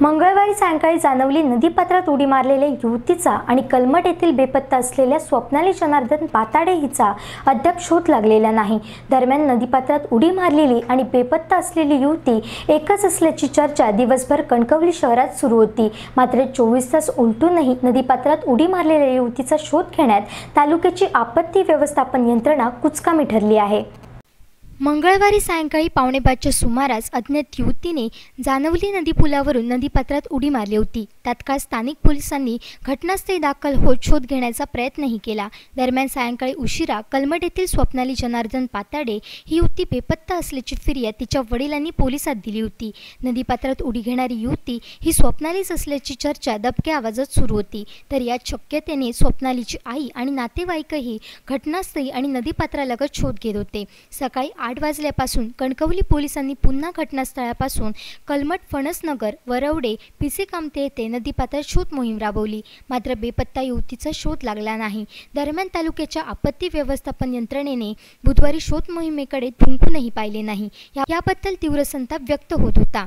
मंगळवारी सायंकाळी जाणवली नदीपात्रात उडी मारलेल्या युवतीचा आणि कलमट येथील बेपत्ता असलेल्या स्वप्नाली जनार्दन पाताडे हिचा अद्याप शोध लागलेला नाही. दरम्यान नदीपात्रात उडी मारलेली आणि बेपत्ता असलेली युवती एकच असल्याची चर्चा दिवसभर कणकवली शहरात सुरू होती. मात्र चोवीस तास उलटूनही नदीपात्रात उडी मारलेल्या युवतीचा शोध घेण्यात तालुक्याची आपत्ती व्यवस्थापन यंत्रणा कुचकामी ठरली आहे. मंगळवारी सायंकाळी पावणेपाचच्या सुमारास अज्ञात युवतीने जानवली नदी पुलावरून नदीपात्रात उडी मारली होती. तात्काळ स्थानिक पोलिसांनी घटनास्थळी दाखल होत शोध घेण्याचा प्रयत्नही केला. दरम्यान सायंकाळी उशिरा कलमट येथील स्वप्नाली जनार्दन पाताडे ही युवती बेपत्ता असल्याची फिर्याद तिच्या वडिलांनी पोलिसात दिली होती. नदीपात्रात उडी घेणारी युवती ही स्वप्नालीच असल्याची चर्चा दबक्या आवाजात सुरू होती. तर या शक्यतेने स्वप्नालीची आई आणि नातेवाईकही घटनास्थळी आणि नदीपात्रालगत शोध घेत होते. सकाळी आठ वाजल्यापासून कणकवली पोलिसांनी पुन्हा घटनास्थळापासून कलमट फणसनगर वरवडे पिसे कामते येथे नदीपात्रात शोध मोहीम राबवली. मात्र बेपत्ता युवतीचा शोध लागला नाही. दरम्यान तालुक्याच्या आपत्ती व्यवस्थापन यंत्रणेने बुधवारी शोध मोहिमेकडे धुंकूनही पाहिले नाही. याबद्दल तीव्र संताप व्यक्त होत होता.